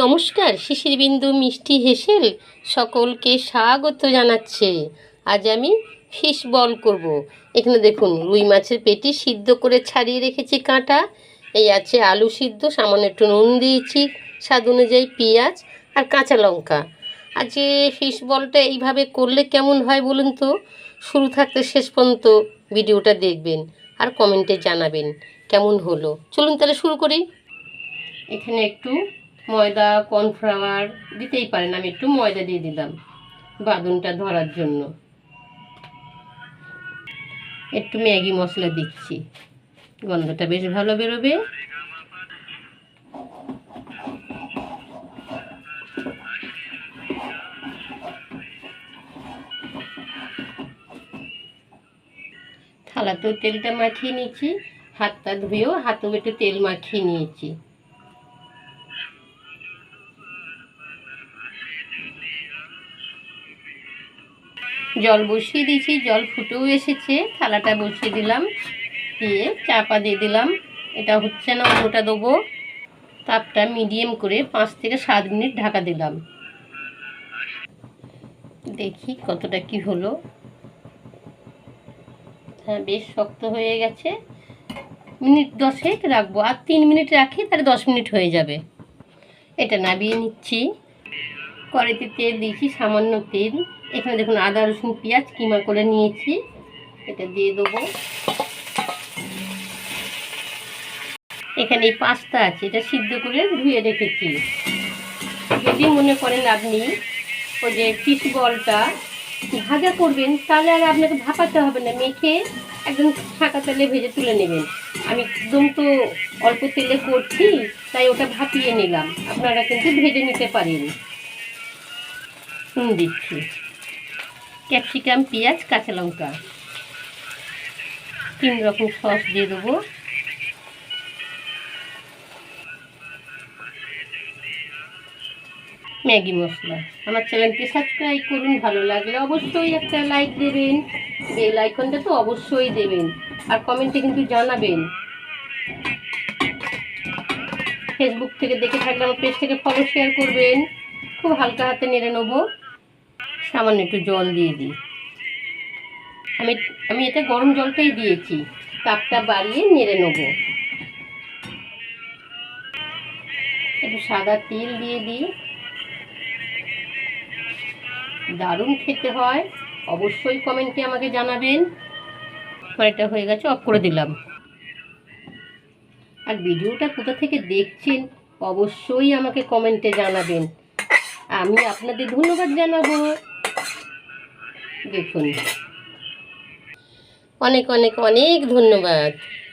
নমস্কার শিশির বিন্দু মিষ্টি হেসেল সকলকে স্বাগত জানাচ্ছে। আজ আমি ফিশ বল করব। এখানে দেখুন, রুই মাছের পেটি সিদ্ধ করে ছাড়িয়ে রেখেছি কাঁটা। এই আছে আলু সিদ্ধ, সামান্য একটু নুন দিয়েছি, স্বাদ অনুযায়ী পেঁয়াজ আর কাঁচা লঙ্কা। আর যে ফিশ বলটা এইভাবে করলে কেমন হয় বলুন তো? শুরু থাকতে শেষ পর্যন্ত ভিডিওটা দেখবেন আর কমেন্টে জানাবেন কেমন হলো। চলুন তাহলে শুরু করি। এখানে একটু ময়দা, কর্নফ্লাওয়ার দিতেই পারেন। আমি একটু ময়দা দিয়ে দিলাম বাদনটা ধরার জন্য। একটু ম্যাগি মশলা দিচ্ছি। গন্ধটা বেশ ভালো বেরোবে। থালাতেও তেলটা মাখিয়ে নিয়েছি। হাতটা ধুয়েও হাতেও একটু তেল মাখিয়ে নিয়েছি। জল বসিয়ে দিয়েছি, জল ফুটেও এসেছে। থালাটা বসিয়ে দিলাম, দিয়ে চাপা দিয়ে দিলাম। এটা হচ্ছে না, অন্যটা দেবো। তাপটা মিডিয়াম করে পাঁচ থেকে সাত মিনিট ঢাকা দিলাম। দেখি কতটা কি হলো। হ্যাঁ বেশ শক্ত হয়ে গেছে। মিনিট দশেক রাখব। আর তিন মিনিট রাখি, তাহলে দশ মিনিট হয়ে যাবে। এটা নাবিয়ে নিচ্ছি। কড়াইতে তেল দিয়েছি, সামান্য তেল। এখানে দেখুন আদা, রসুন, পেঁয়াজ কিমা করে নিয়েছি। এটা দিয়ে দেবো। এখানে এই পাস্তা আছে, এটা সিদ্ধ করে ধুয়ে রেখেছি। যদি মনে করেন আপনি ওই যে ফিশ বলটা ভাজা করবেন, তাহলে আর আপনাকে ভাপাতে হবে না, মেখে একদম ফাঁকা তেলে ভেজে তুলে নেবেন। আমি একদম তো অল্প তেলে করছি, তাই ওটা ভাপিয়ে নিলাম। আপনারা কিন্তু ভেজে নিতে পারেন। দিচ্ছি। ক্যাপসিকাম, পেঁয়াজ, কাঁচা লঙ্কা। তিন রকম সস দিয়ে দেবো। ম্যাগি মশলা। আমার চ্যানেলটি সাবস্ক্রাইব করুন, ভালো লাগলে অবশ্যই একটা লাইক দেবেন। বেল আইকনটা তো অবশ্যই দেবেন। আর কমেন্টে কিন্তু জানাবেন। ফেসবুক থেকে দেখে থাকলে আমার পেজ থেকে ফলো, শেয়ার করবেন। খুব হালকা হাতে নেড়ে নেব। সামান্য একটু জল দিয়ে দিই। আমি আমি এটা গরম জলটাই দিয়েছি। তাপটা বাড়িয়ে নেড়ে নেব। একটু সাদা তেল দিয়ে দিই। দারুণ খেতে হয়। অবশ্যই কমেন্টে আমাকে জানাবেন। কড়াইটা হয়ে গেছে, অফ করে দিলাম। আর ভিডিওটা কোথা থেকে দেখছেন, অবশ্যই আমাকে কমেন্টে জানাবেন। আমি আপনাদের ধন্যবাদ জানাব। দেখুন অনেক অনেক অনেক ধন্যবাদ।